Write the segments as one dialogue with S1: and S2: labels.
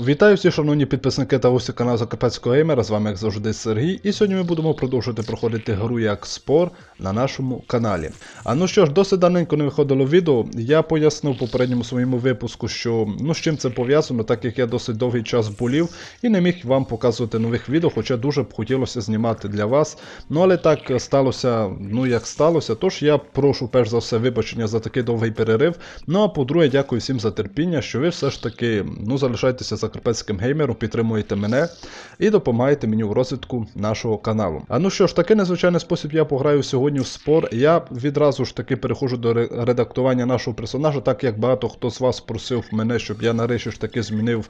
S1: Вітаю всі шановні підписники та гості каналу Закарпатського геймера. З вами як завжди Сергій. І сьогодні ми будемо продовжувати проходити гру як спор на нашому каналі. А ну що ж, досить давненько не виходило відео. Я пояснив в попередньому своєму випуску, що ну з чим це пов'язано, так як я досить довгий час болів і не міг вам показувати нових відео, хоча дуже б хотілося знімати для вас. Ну але так сталося, ну як сталося. Тож я прошу перш за все вибачення за такий довгий перерив. Ну а по-друге, дякую всім за терпіння, що ви все ж таки ну залишаєтеся закарпатським геймером, підтримуєте мене і допомагаєте мені у розвитку нашого каналу. А ну що ж, такий незвичайний спосіб я пограю сьогодні в спор. Я відразу ж таки переходжу до редактування нашого персонажа, так як багато хто з вас просив мене, щоб я нарешті ж таки змінив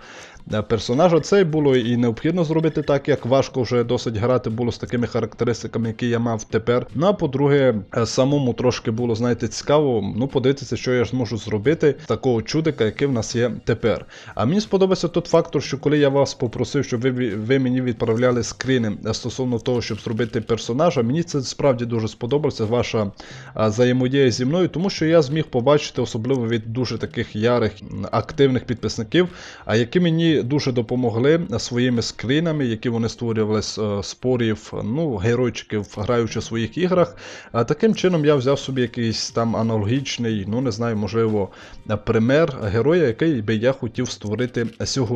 S1: е, персонажа. Це було і необхідно зробити так, як важко вже досить грати було з такими характеристиками, які я мав тепер. Ну а по-друге, е, самому трошки було, знаєте, цікаво, ну подивитися, що я ж зможу зробити такого чудика, який в нас є тепер. А мені сподобався тот фактор, що коли я вас попросив, щоб ви, ви мені відправляли скріни е, стосовно того, щоб зробити персонажа, мені це справді дуже сподобалося, ваша взаємодія зі мною, тому що я зміг побачити, особливо від дуже таких ярих активних підписників, які мені дуже допомогли е, своїми скрінами, які вони створювали з е, спорів, ну, геройчиків, граючи в своїх іграх. Таким чином я взяв собі якийсь там аналогічний, ну не знаю, можливо, е, пример героя, який би я хотів створити сьогодні.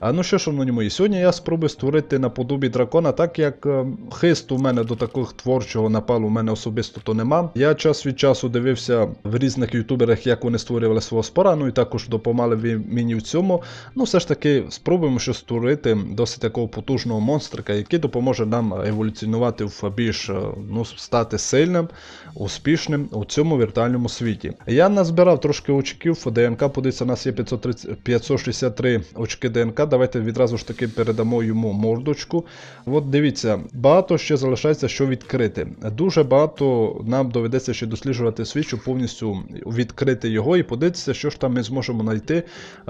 S1: А ну що, шановні мої, сьогодні я спробую створити наподобі дракона, так як е, хисту у мене до такого творчого напалу у мене особисто то нема. Я час від часу дивився в різних ютуберах, як вони створювали свого спора, ну і також допомагали мені в цьому. Ну, все ж таки, спробуємо що створити досить такого потужного монстрика, який допоможе нам еволюціонувати в більш е, ну, стати сильним, успішним у цьому віртуальному світі. Я назбирав трошки очків, ДНК, подивіться, у нас є 530, 563 очки ДНК. Давайте відразу ж таки передамо йому мордочку. От дивіться, багато ще залишається що відкрити. Дуже багато нам доведеться ще досліджувати світ, щоб повністю відкрити його і подивитися, що ж там ми зможемо знайти,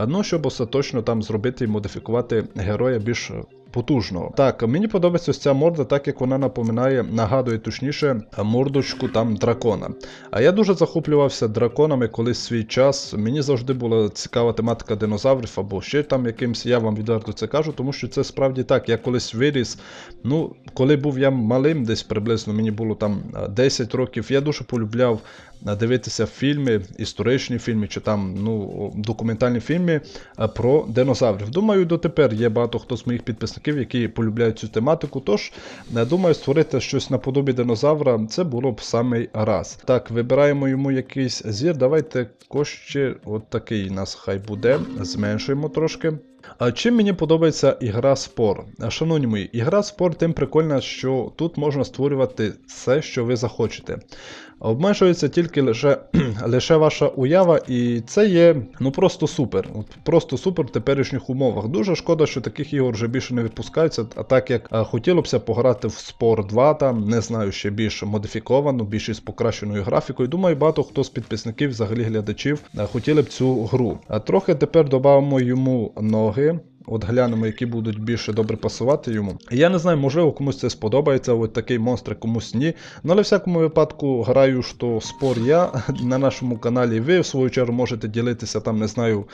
S1: ну, щоб остаточно там зробити і модифікувати героя більш потужного. Так, мені подобається ось ця морда, так як вона напоминає, нагадує точніше мордочку там дракона. А я дуже захоплювався драконами колись свій час. Мені завжди була цікава тематика динозаврів або ще там якимсь, я вам відверто це кажу, тому що це справді так. Я колись виріс. Ну, коли був я малим, десь приблизно мені було там 10 років, я дуже полюбляв дивитися фільми, історичні фільми чи там ну, документальні фільми про динозаврів. Думаю, дотепер є багато хто з моїх підписників, які полюбляють цю тематику. Тож, е, думаю, створити щось наподобі динозавра це було б самий раз. Так, вибираємо йому якийсь зір. Давайте кощі, от такий у нас хай буде. Зменшуємо трошки. А чим мені подобається ігра спор? Шановні мої, ігра спор тим прикольна, що тут можна створювати все, що ви захочете. Обмежується тільки лише, лише ваша уява, і це є ну просто супер. Просто супер в теперішніх умовах. Дуже шкода, що таких ігор вже більше не випускаються, а так як а, хотілося б пограти в спор 2, там, не знаю, ще більш модифіковано, більш із покращеною графікою. Думаю, багато хто з підписників, взагалі глядачів, а, хотіли б цю гру. А трохи тепер додамо йому ноги. От глянемо, які будуть більше добре пасувати йому. Я не знаю, можливо, комусь це сподобається, от такий монстр, комусь ні. Ну, але в всякому випадку граю, що спор я на нашому каналі. Ви, в свою чергу, можете ділитися там, не знаю,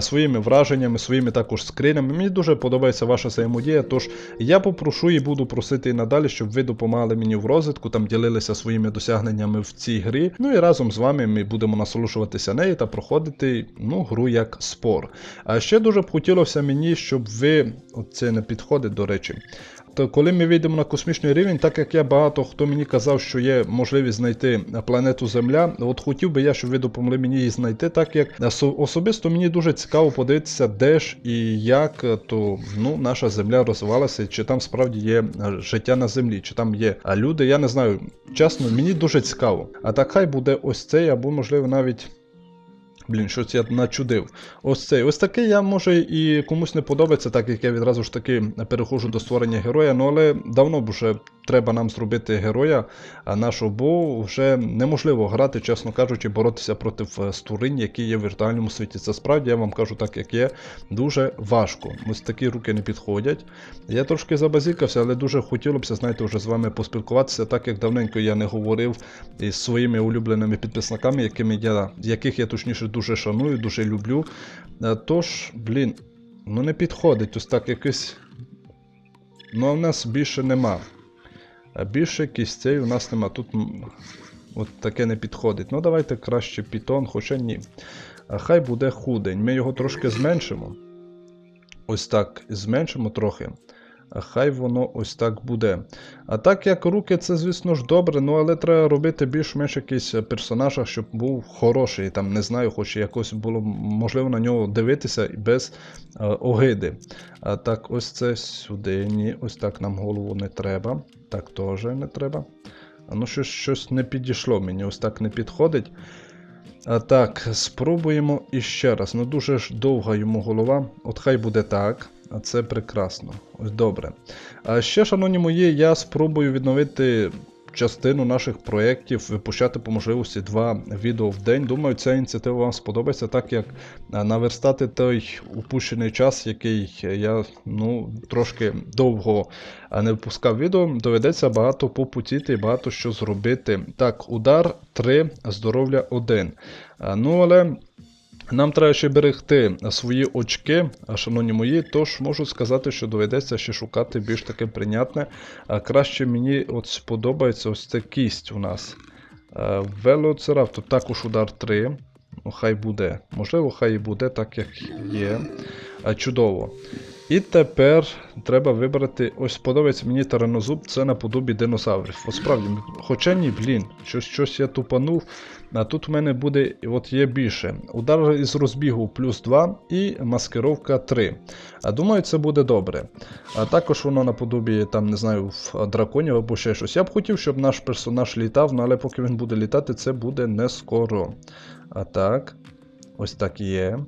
S1: своїми враженнями, своїми також скринами. Мені дуже подобається ваша взаємодія. Тож я попрошу і буду просити і надалі, щоб ви допомагали мені в розвитку, там ділилися своїми досягненнями в цій грі. Ну і разом з вами ми будемо насолоджуватися нею та проходити ну, гру як спор. А ще дуже б хотілося мені, щоб ви. От це не підходить, до речі. То коли ми вийдемо на космічний рівень, так як я багато хто мені казав, що є можливість знайти планету Земля, от хотів би я, щоб ви допомогли мені її знайти, так як особисто мені дуже цікаво подивитися, де ж і як е, то ну, наша земля розвивалася, чи там справді є е, життя на землі, чи там є е, люди. Я не знаю. Чесно, мені дуже цікаво. А так хай буде ось цей, або можливо навіть. Блін, щось я начудив. Ось цей. Ось такий я може і комусь не подобається, так як я відразу ж таки переходжу до створення героя. Ну але давно б вже треба нам зробити героя нашого, бо вже неможливо грати, чесно кажучи, боротися проти е, створінь, які є в віртуальному світі. Це справді я вам кажу так, як є, дуже важко. Ось такі руки не підходять. Я трошки забазікався, але дуже хотілося б, знаєте, вже з вами поспілкуватися, так як давненько я не говорив із своїми улюбленими підписниками, якими я, яких я точніше дуже шаную, дуже люблю. Е, Тож, блін. Ну, не підходить, ось так якось. Ну, а в нас більше нема. А більше кістей у нас нема. Тут от таке не підходить. Ну, давайте краще пітон, хоча ні. Хай буде худень. Ми його трошки зменшимо. Ось так, зменшимо трохи. Хай воно ось так буде. А так як руки, це, звісно ж, добре, ну але треба робити більш-менш якийсь персонажа, щоб був хороший. Там, не знаю, хоч якось було можливо на нього дивитися і без е, огиди. А так, ось це сюди. Ні, ось так нам голову не треба. Так теж не треба. Ну щось, щось не підійшло мені, ось так не підходить. А так, спробуємо іще раз. Ну дуже ж довга йому голова. От хай буде так. Це прекрасно. Ось добре. А ще, шановні мої, я спробую відновити частину наших проєктів, випущати по можливості два відео в день. Думаю, ця ініціатива вам сподобається, так як наверстати той упущений час, який я ну, трошки довго не випускав відео, доведеться багато попутіти і багато що зробити. Так, удар 3, здоров'я 1. Ну, але. Нам треба ще берегти свої очки, шановні мої, тож можу сказати, що доведеться ще шукати більш таке прийнятне. А краще мені от сподобається ось ця кість у нас. А, Велоцираптор також удар 3. Ну, хай буде. Можливо, хай і буде, так як є. А, чудово. І тепер треба вибрати. Ось подобається мені таранозуб, це наподобі динозаврів. От справді, хоча ні, блін, щось, щось я тупанув. А тут в мене буде, от є більше. Удар із розбігу плюс 2 і маскировка 3. А думаю, це буде добре. А також воно наподобі, там, не знаю, в драконів або ще щось. Я б хотів, щоб наш персонаж літав, ну, але поки він буде літати, це буде не скоро. А так, ось так є.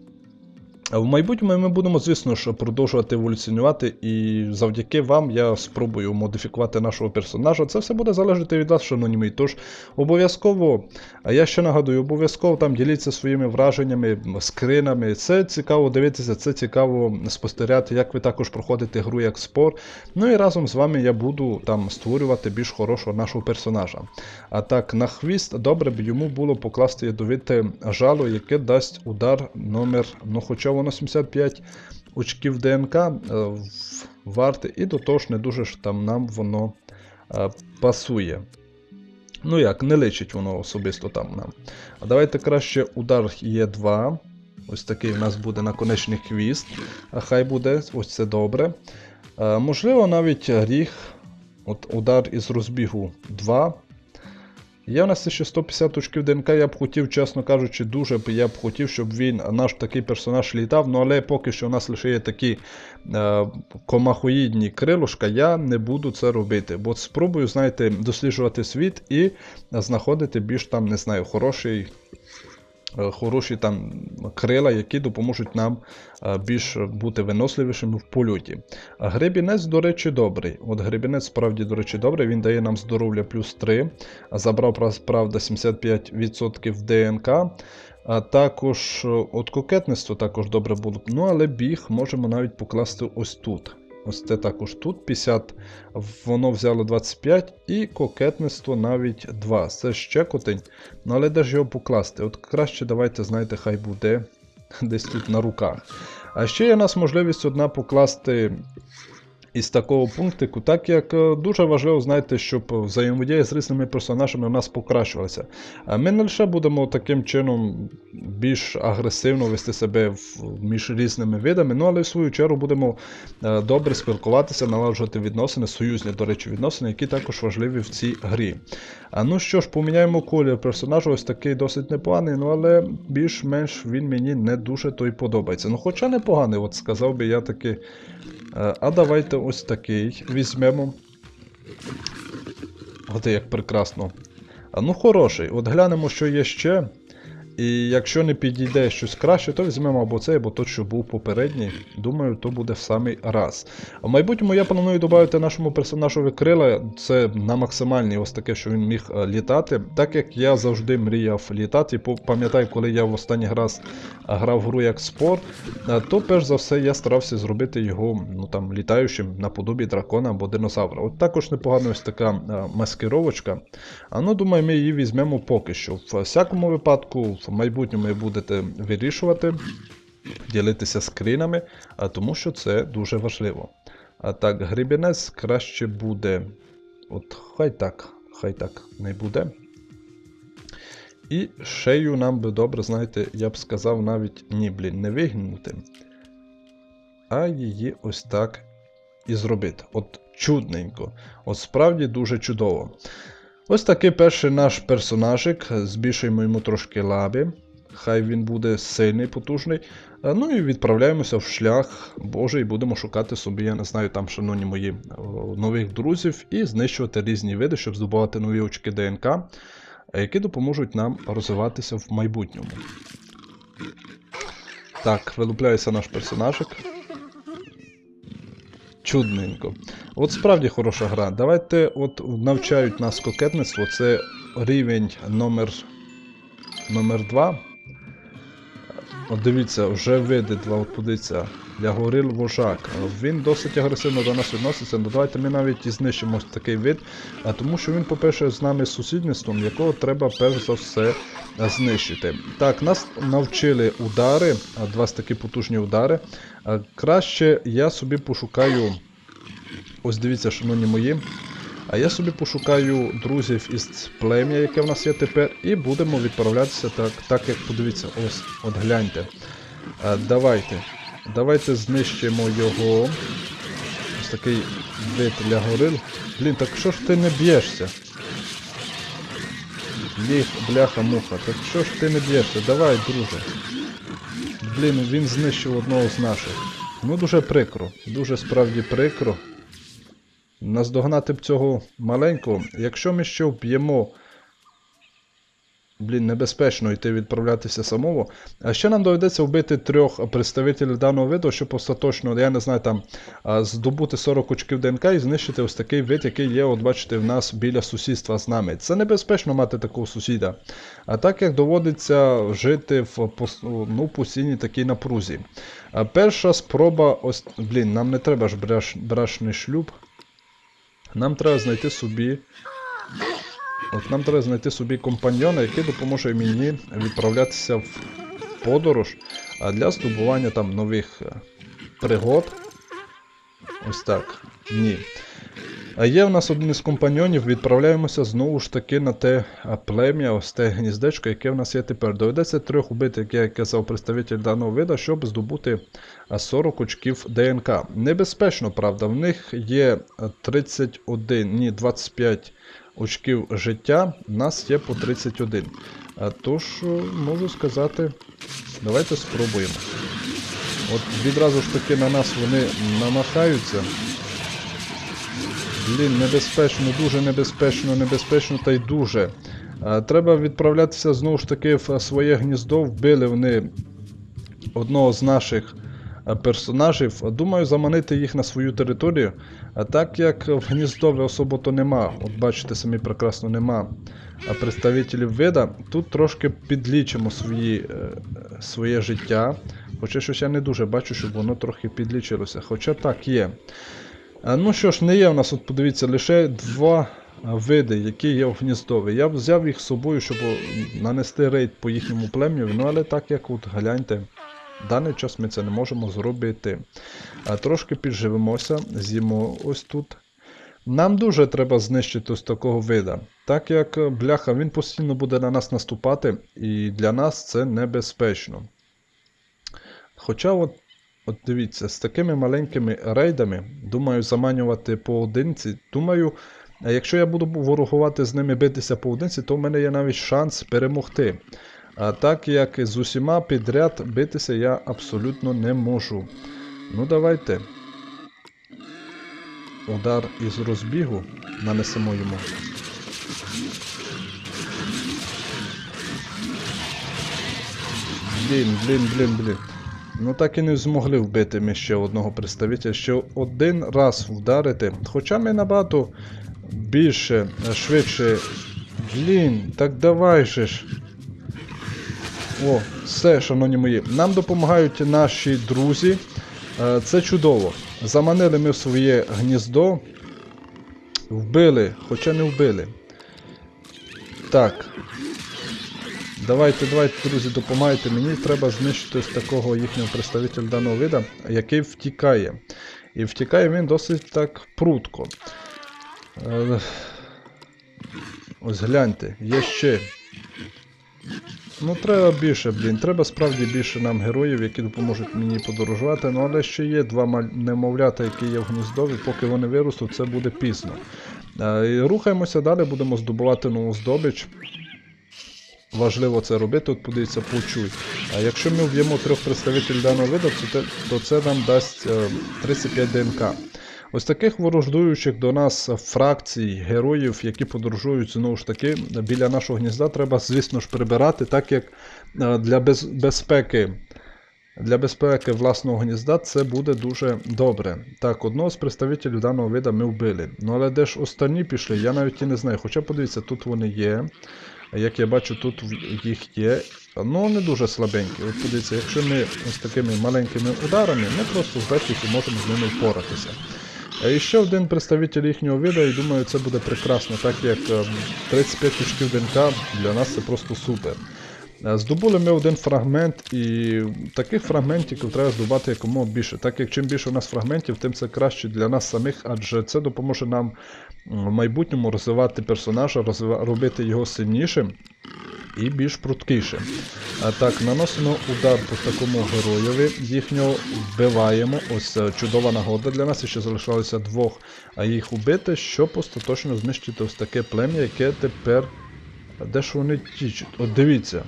S1: В майбутньому ми будемо, звісно ж, продовжувати еволюціонувати, і завдяки вам я спробую модифікувати нашого персонажа. Це все буде залежати від вас, шановні мої. Тож обов'язково, а я ще нагадую, обов'язково там діліться своїми враженнями, скринами. Це цікаво дивитися, це цікаво спостерігати, як ви також проходите гру як спор. Ну і разом з вами я буду там створювати більш хорошого нашого персонажа. А так, на хвіст добре б йому було покласти ядовите жало, яке дасть удар номер, ну хоча воно 75 очків ДНК е, варте, і до того ж не дуже ж там нам воно е, пасує. Ну як, не личить воно особисто там нам. А давайте краще удар Е2. Ось такий у нас буде наконечний хвіст. А хай буде, ось це добре. Е, можливо, навіть ріг. От удар із розбігу 2. Є в нас ще 150 очків ДНК, я б хотів, чесно кажучи, дуже б я б хотів, щоб він, наш такий персонаж літав, ну але поки що у нас лише є такі е, комахоїдні крилушка, я не буду це робити. Бо спробую, знаєте, досліджувати світ і знаходити більш там, не знаю, хороший. Е, Хороші там крила, які допоможуть нам е, більш бути виносливішими в польоті. Гребінець, до речі, добрий. От гребінець справді, до речі, добрий. Він дає нам здоров'я плюс 3. Забрав, правда, 75% ДНК. А також е, от кокетництво також добре було. б. Ну, але біг можемо навіть покласти ось тут. Ось це також тут 50, воно взяло 25 і кокетництво навіть 2. Це ще котень. Ну але де ж його покласти? От краще давайте, знаєте, хай буде десь тут на руках. А ще є у нас можливість одна покласти із такого пунктику, так як е, дуже важливо, знаєте, щоб взаємодія з різними персонажами у нас покращувалася. Ми не лише будемо таким чином більш агресивно вести себе між різними видами, ну але в свою чергу будемо е, добре спілкуватися, налагоджувати відносини, союзні, до речі, відносини, які також важливі в цій грі. Ну що ж, поміняємо колір персонажа, ось такий досить непоганий, ну але більш-менш він мені не дуже той подобається. Ну, хоча непоганий, от сказав би я таки. Е, А давайте ось такий візьмемо. От як прекрасно. А ну хороший. От глянемо, що є ще. І якщо не підійде щось краще, то візьмемо або цей, або той, що був попередній. Думаю, то буде в самий раз. А в майбутньому я планую додати нашому персонажові крила. Це на максимальній ось таке, що він міг е, літати. Так як я завжди мріяв літати, пам'ятаю, коли я в останній раз е, грав гру як спор, е, то перш за все я старався зробити його ну, там, літаючим наподобі дракона або динозавра. От також непогана ось така маскировочка. А ну, думаю, ми її візьмемо поки що. В всякому випадку, в майбутньому будете вирішувати. ділитися скрінами, тому що це дуже важливо. А так, грібінець краще буде. От хай так, хай так не буде. І шею нам би добре, знаєте, я б сказав навіть ні, блін, не вигнути, а її ось так і зробити. От чудненько. От справді дуже чудово. Ось такий перший наш персонажик. Збільшуємо йому трошки лаби. Хай він буде сильний, потужний. Ну і відправляємося в шлях Божий будемо шукати собі, я не знаю, там, шановні мої, нових друзів і знищувати різні види, щоб здобувати нові очки ДНК, е, які допоможуть нам розвиватися в майбутньому. Так, вилупляється наш персонажик. Чудненько. От справді хороша гра. Давайте от навчають нас кокетництво. Це рівень номер номер 2. От дивіться, вже види два, от подивіться. Ягорил вожак. Він досить агресивно до нас відноситься. Ну давайте ми навіть і знищимо такий вид, а тому що він, по-перше, з нами сусідництвом, якого треба перш за все знищити. Так, нас навчили удари, два такі потужні удари. Краще я собі пошукаю. Ось дивіться, шановні мої. А я собі пошукаю друзів із плем'я, яке в нас є тепер, і будемо відправлятися так, так як подивіться, ось, от гляньте. А, давайте. Давайте знищимо його. Ось такий вид для горил. Блін, так що ж ти не б'єшся? Ліг, бляха, муха. Так що ж ти не б'єшся? Давай, друже. Блін, він знищив одного з наших. Ну дуже прикро. Дуже справді прикро. Наздогнати б цього маленького. Якщо ми ще вб'ємо. Блін, небезпечно йти відправлятися самому. А ще нам доведеться вбити трьох представителів даного виду, щоб остаточно, я не знаю, там здобути 40 очків ДНК і знищити ось такий вид, який є, от бачите, в нас біля сусідства з нами. Це небезпечно мати такого сусіда. А так як доводиться жити в ну, постійній такій напрузі. А перша спроба, ось, блін, нам не треба ж браш, брашний шлюб. Нам треба знайти собі. От нам треба знайти собі компаньйона, який допоможе мені відправлятися в подорож для здобування там нових е, пригод. Ось так. Ні. А є в нас один із компаньйонів, відправляємося знову ж таки на те плем'я, ось те гніздечко, яке в нас є тепер. Доведеться трьох убити, як я казав, представитель даного вида, щоб здобути 40 очків ДНК. Небезпечно, правда, в них є 31, ні, 25 очків життя, в нас є по 31. А тож, можу сказати, давайте спробуємо. От відразу ж таки на нас вони намахаються. Блін, небезпечно, дуже небезпечно, небезпечно та й дуже. Треба відправлятися знову ж таки в своє гніздо. Вбили вони одного з наших персонажів. Думаю, заманити їх на свою територію. А так як в гніздові особо то нема, от бачите, самі прекрасно нема представителів вида, тут трошки підлічимо свої, е, своє життя. Хоча щось я не дуже бачу, щоб воно трохи підлічилося. Хоча так є. Ну що ж, не є в нас, от подивіться, лише два види, які є в гніздові. Я взяв їх з собою, щоб нанести рейд по їхньому плем'ю, ну але так як от гляньте, в даний час ми це не можемо зробити. Трошки підживемося, з'їмо ось тут. Нам дуже треба знищити ось такого вида. Так як бляха, він постійно буде на нас наступати, і для нас це небезпечно. Хоча, от, от дивіться, з такими маленькими рейдами, думаю, заманювати поодинці, думаю, якщо я буду ворогувати з ними битися поодинці, то в мене є навіть шанс перемогти. А так як з усіма підряд битися я абсолютно не можу. Ну, давайте. Удар із розбігу нанесемо йому. Блін, блін, блін, блін. Ну так і не змогли вбити ми ще одного представителя. Ще один раз вдарити. Хоча ми набагато більше, швидше. Блін, так давай же ж. О, все, шановні мої. Нам допомагають наші друзі. Е, Це чудово. Заманили ми в своє гніздо. Вбили, хоча не вбили. Так. Давайте, давайте, друзі, допомагайте. Мені треба знищити ось такого їхнього представителя даного вида, який втікає. І втікає він досить так прутко. Е, Ось гляньте, є ще. Ну, треба більше, блін. Треба справді більше нам героїв, які допоможуть мені подорожувати. Ну, але ще є два немовлята, які є в гніздові, поки вони виростуть, це буде пізно. Е, і рухаємося далі, будемо здобувати нову здобич. Важливо це робити, от подивіться, почуй. А якщо ми вб'ємо трьох представителів даного виду, то, це нам дасть е, 35 ДНК. Ось таких ворождуючих до нас фракцій, героїв, які подорожують знову ж таки біля нашого гнізда, треба, звісно ж, прибирати, так як е, для без- безпеки. Для безпеки власного гнізда це буде дуже добре. Так, одного з представителів даного вида ми вбили. Ну але де ж останні пішли, я навіть і не знаю. Хоча подивіться, тут вони є. Як я бачу, тут їх є. Ну, не дуже слабенькі. От подивіться, якщо ми ось такими маленькими ударами, ми просто з можемо з ними впоратися. А ще один представитель їхнього віда, і думаю, це буде прекрасно, так як ем, 35 очків ДНК для нас це просто супер. Е, Здобули ми один фрагмент, і таких фрагментів треба здобувати якомога більше. Так як чим більше у нас фрагментів, тим це краще для нас самих, адже це допоможе нам в майбутньому розвивати персонажа, робити його сильнішим і більш пруткішим. А так, наносимо удар по такому героєві, їхнього вбиваємо. Ось е, чудова нагода для нас, ще залишалося двох, а їх убити, щоб остаточно знищити ось таке плем'я, яке тепер. Де ж вони тічуть? От дивіться.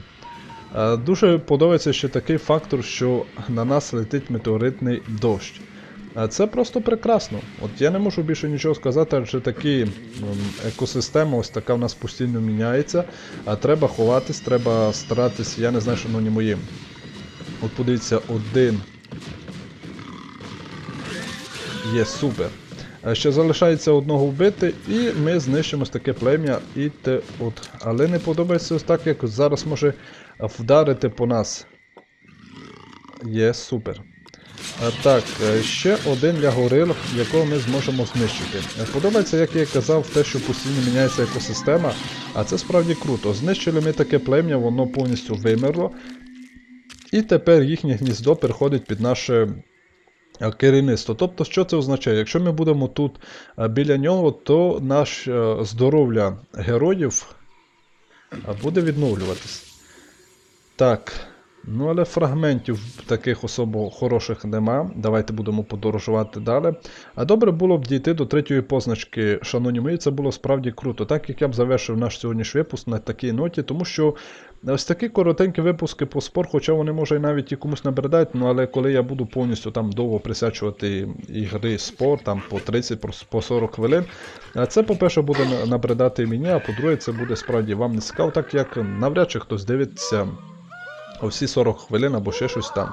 S1: Е, Дуже подобається ще такий фактор, що на нас летить метеоритний дощ. Це просто прекрасно. От я не можу більше нічого сказати, адже такі м, екосистема, ось така в нас постійно міняється. А треба ховатись, треба старатись, я не знаю, шановні мої. От подивіться, один. Є супер. Е, Ще залишається одного вбити, і ми знищимо таке плем'я. І те, от. Але не подобається ось так, як зараз може вдарити по нас. Є супер. Так, е, ще один для горил, якого ми зможемо знищити. Е, Подобається, як я казав, те, що постійно міняється екосистема, а це справді круто. Знищили ми таке плем'я, воно повністю вимерло. І тепер їхнє гніздо переходить під наше е, керівництво. Тобто, що це означає? Якщо ми будемо тут біля нього, то наш здоров'я героїв буде відновлюватись. Так. Ну, але фрагментів таких особо хороших нема. Давайте будемо подорожувати далі. А добре було б дійти до третьої позначки, шановні мої, це було справді круто. Так як я б завершив наш сьогоднішній випуск на такій ноті, тому що ось такі коротенькі випуски по спор, хоча вони може і навіть і комусь набридають, ну але коли я буду повністю там довго присвячувати ігри спор, там по 30, по- по 40 хвилин, це, по-перше, буде набридати мені, а по-друге, це буде справді вам не цікаво, так як навряд чи хтось дивиться всі 40 хвилин або ще щось там.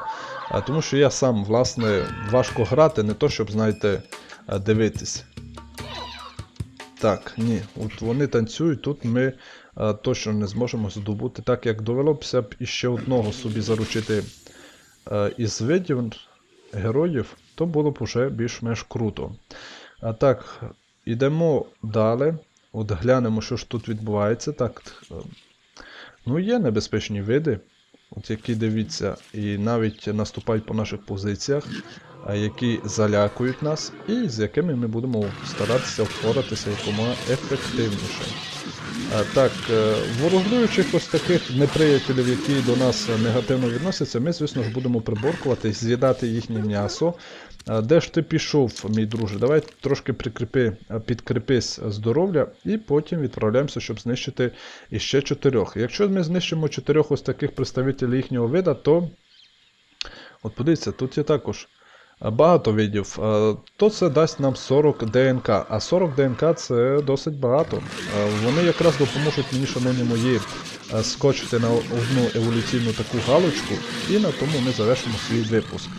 S1: Тому що я сам, власне, важко грати, не то, щоб, знаєте, дивитись. Так, ні, от вони танцюють, тут ми а, точно не зможемо здобути, так як довелося б іще одного собі заручити а, із видів героїв, то було б уже більш-менш круто. А так, ідемо далі. От глянемо, що ж тут відбувається. Так, е, ну є небезпечні види от які дивіться, і навіть наступають по наших позиціях, які залякують нас, і з якими ми будемо старатися впоратися якомога ефективніше. Так, е, ворогуючих ось таких неприятелів, які до нас негативно відносяться, ми, звісно ж, будемо приборкувати, з'їдати їхнє м'ясо. Де ж ти пішов, мій друже? Давай трошки прикріпи, підкріпись здоров'я, і потім відправляємося, щоб знищити іще чотирьох. Якщо ми знищимо чотирьох ось таких представителів їхнього вида, то от подивіться, тут є також багато видів. То це дасть нам 40 ДНК. А 40 ДНК це досить багато. Вони якраз допоможуть мені, шановні мої, скочити на одну еволюційну таку галочку, і на тому ми завершимо свій випуск.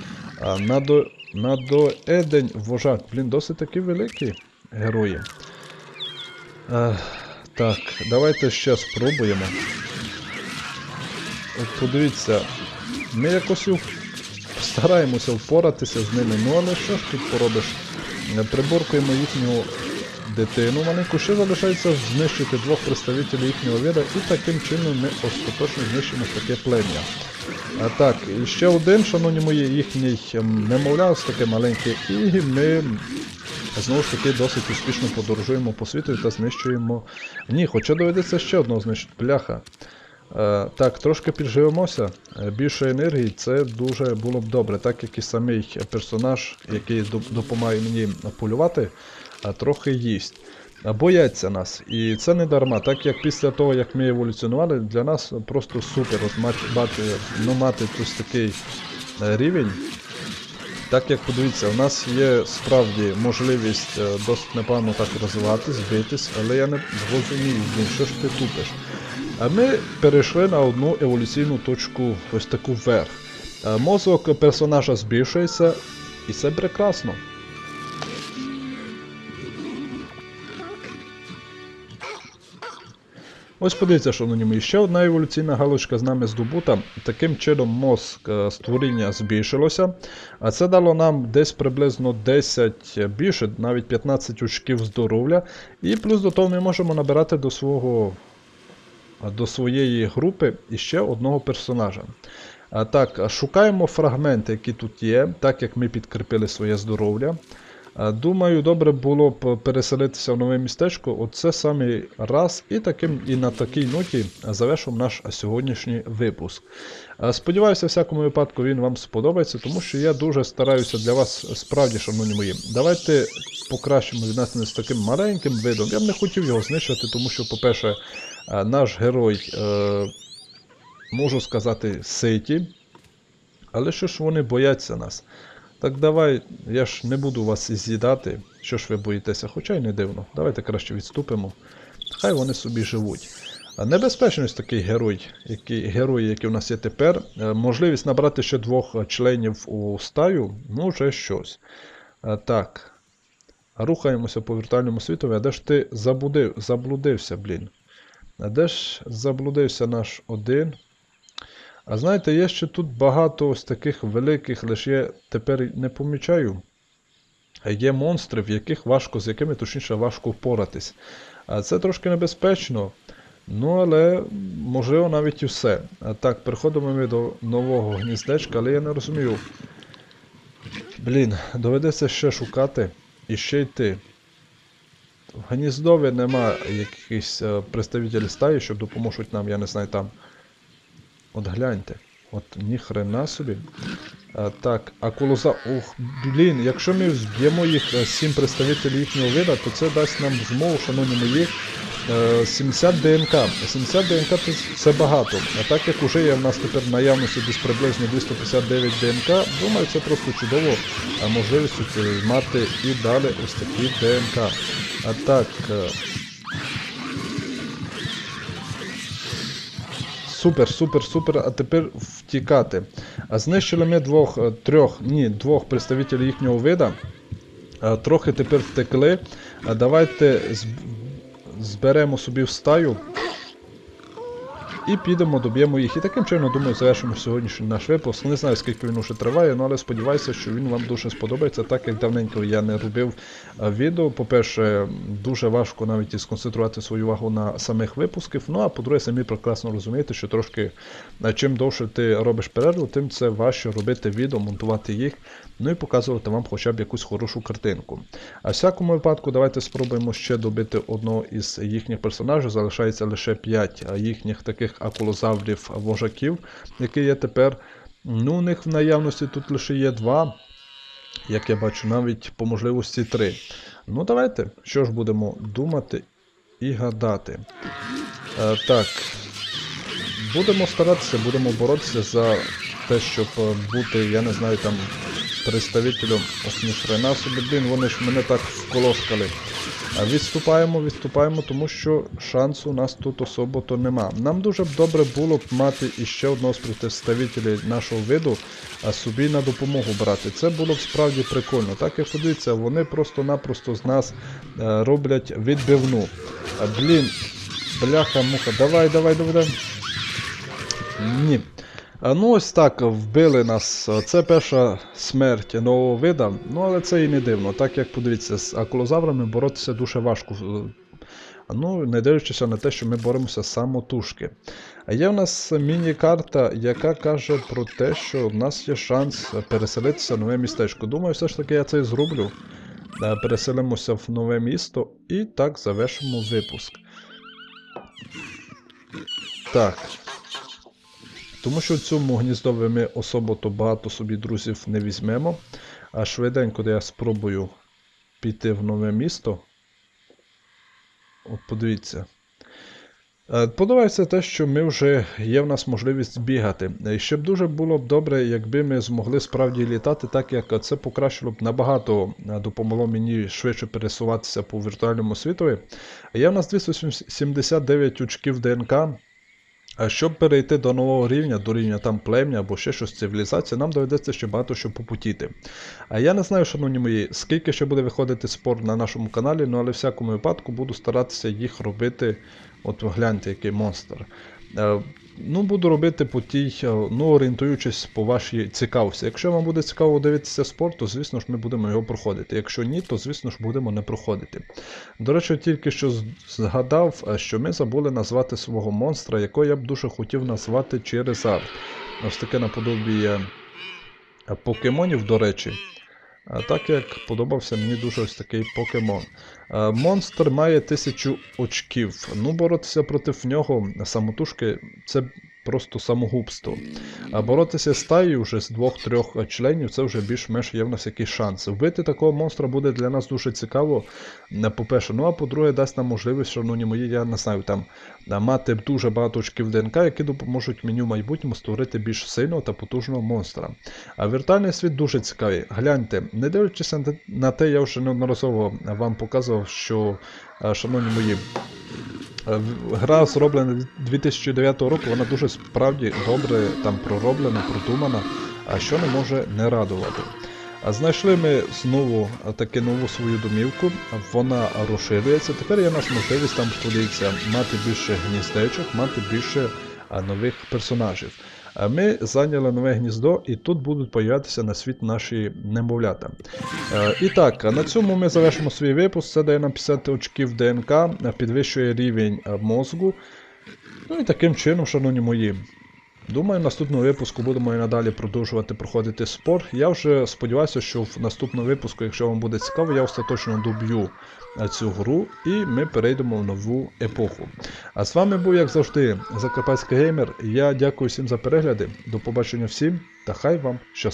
S1: А, Надо, надоедень вожак, блін, досить такі великі герої. А, так, давайте ще спробуємо. От подивіться, ми якось стараємося впоратися з ними, ну але що ж тут поробиш? Е, Приборкуємо їхню дитину маленьку, ще залишається знищити двох представителів їхнього вида, і таким чином ми остаточно знищимо таке плем'я. А так, і ще один, шановні мої, їхній ем, немовля, ось таке маленьке, і ми знову ж таки досить успішно подорожуємо по світу та знищуємо. Ні, хоча доведеться ще одного знищити. Бляха. Е, так, трошки підживемося. Е, Більше енергії це дуже було б добре, так як і самий персонаж, який допомагає мені полювати, а трохи їсть. А Бояться нас. І це не дарма, так як після того, як ми еволюціонували, для нас просто супер от мати, мати, ну, мати ось такий е, рівень. Так як подивіться, у нас є справді можливість е, досить непогано так розвиватись, битись, але я не розумію, що ж ти тупиш. А ми перейшли на одну еволюційну точку, ось таку вверх. Е, Мозок персонажа збільшується, і це прекрасно. Ось подивіться, шановні ще одна еволюційна галочка з нами здобута. Таким чином мозк е, створіння збільшилося. А це дало нам десь приблизно 10 більше, навіть 15 очків здоров'я. І плюс до того ми можемо набирати до свого до своєї групи іще одного персонажа. Так, шукаємо фрагменти, які тут є, так як ми підкріпили своє здоров'я. Думаю, добре було б переселитися в нове містечко. Оце саме раз, і таким і на такій ноті завершимо наш сьогоднішній випуск. Сподіваюся, в всякому випадку він вам сподобається, тому що я дуже стараюся для вас справді, шановні мої. Давайте покращимо відносини з таким маленьким видом. Я б не хотів його знищувати, тому що, по-перше, наш герой, е, можу сказати, ситі. Але що ж вони бояться нас? Так давай, я ж не буду вас з'їдати. Що ж ви боїтеся, хоча й не дивно. Давайте краще відступимо. Хай вони собі живуть. А Небезпечний такий герой, який, герої, які у нас є тепер. Е, Можливість набрати ще двох е, членів у стаю, ну вже щось. Так. Рухаємося по віртуальному світові, а де ж ти забудив, заблудився, блін? А де ж заблудився наш один? А знаєте, є ще тут багато ось таких великих, лише я тепер не помічаю. Є монстри, в яких важко, з якими точніше важко впоратись. А це трошки небезпечно. Ну, але можливо навіть і все. Так, переходимо ми до нового гніздечка, але я не розумію. Блін, доведеться ще шукати і ще йти. В гніздові нема якихось е, представителів стаї, що допоможуть нам, я не знаю, там. От гляньте. От ніхрена собі. А, так, а колоза. Ух, блін, якщо ми зб'ємо їх е, сім представителів їхнього вида, то це дасть нам змогу, шановні мої, е, 70 ДНК. 70 ДНК це, багато. А так як уже є в нас тепер наявності десь приблизно 259 ДНК, думаю, це просто чудово можливість е, мати і далі ось такі ДНК. А так. Супер, супер, супер. А тепер втікати. А знищили ми двох, е, трьох, ні, двох представителів їхнього вида. А, Трохи тепер втекли. А давайте зберемо собі в стаю. І підемо, доб'ємо їх. І таким чином, думаю, завершимо сьогоднішній наш випуск. Не знаю, скільки він уже триває, ну, але сподіваюся, що він вам дуже сподобається, так як давненько я не робив відео. По-перше, дуже важко навіть і сконцентрувати свою увагу на самих випусках. Ну а по-друге, самі прекрасно розумієте, що трошки чим довше ти робиш перерву, тим це важче робити відео, монтувати їх, ну і показувати вам хоча б якусь хорошу картинку. А в всякому випадку, давайте спробуємо ще добити одного із їхніх персонажів. Залишається лише 5 їхніх таких акулозаврів вожаків, які є тепер. Ну, у них в наявності тут лише є два. Як я бачу, навіть по можливості три. Ну, давайте, що ж будемо думати і гадати. Е, так. Будемо старатися, будемо боротися за те, щоб е, бути, я не знаю, там представителем ось собі, блін, вони ж мене так вколоскали. Відступаємо, відступаємо, тому що шансу у нас тут особо то нема. Нам дуже б добре було б мати іще одного з представителів нашого виду, а собі на допомогу брати. Це було б справді прикольно. Так як подивіться, вони просто-напросто з нас е, роблять відбивну. Блін, бляха-муха, давай, давай. давай. Ні. Ну ось так, вбили нас. Це перша смерть нового вида, ну але це і не дивно. Так як подивіться, з акулозаврами боротися дуже важко. Ну, не дивлячись на те, що ми боремося самотужки. А є в нас міні-карта, яка каже про те, що в нас є шанс переселитися в нове містечко. Думаю, все ж таки я це і зроблю. Переселимося в нове місто і так завершимо випуск. Так. Тому що в цьому гніздові ми особо то багато собі друзів не візьмемо. А швиденько де я спробую піти в нове місто. От подивіться. Е, Подобається те, що ми вже є в нас можливість бігати. І ще б дуже було б добре, якби ми змогли справді літати, так як це покращило б набагато е, допомогло мені швидше пересуватися по віртуальному світові. Є в нас 279 очків ДНК. А щоб перейти до нового рівня, до рівня там плем'я або ще щось цивілізації, нам доведеться ще багато що попутіти. А я не знаю, шановні мої, скільки ще буде виходити спор на нашому каналі, ну але в всякому випадку буду старатися їх робити. От гляньте, який монстр. Е, Ну, буду робити по тій, е, ну, орієнтуючись по вашій цікавості. Якщо вам буде цікаво дивитися спорт, то звісно ж ми будемо його проходити. Якщо ні, то звісно ж будемо не проходити. До речі, тільки що згадав, е, що ми забули назвати свого монстра, якого я б дуже хотів назвати через арт. Ось таке наподобі е, покемонів, до речі. Так як подобався мені дуже ось такий покемон. Е, Монстр має тисячу очків. Ну, боротися проти нього самотужки це просто самогубство. А боротися з стаєю вже з двох-трьох членів це вже більш-менш є в нас якийсь шанс. Вбити такого монстра буде для нас дуже цікаво. е, По-перше, ну а по-друге, дасть нам можливість, шановні мої, я не знаю, там е, мати дуже багато очків ДНК, які допоможуть мені в майбутньому створити більш сильного та потужного монстра. А віртуальний світ дуже цікавий. Гляньте, не дивлячись на те- я вже неодноразово вам показував, що, шановні мої, гра зроблена 2009 року, вона дуже справді добре там пророблена, продумана, а що не може не радувати. Знайшли ми знову таки нову свою домівку, вона розширюється. Тепер є нас можливість там подивіться, мати більше гніздечок, мати більше нових персонажів. Ми зайняли нове гніздо, і тут будуть появлятися на світ наші немовлята. Е, І так, на цьому ми завершимо свій випуск. Це дає нам 50 очків ДНК, е, підвищує рівень е, мозку. Ну і таким чином, шановні мої. Думаю, в наступному випуску будемо і надалі продовжувати проходити спор. Я вже сподіваюся, що в наступному випуску, якщо вам буде цікаво, я остаточно доб'ю цю гру і ми перейдемо в нову епоху. А з вами був, як завжди, Закарпатський геймер. Я дякую всім за перегляди. До побачення всім та хай вам щастить.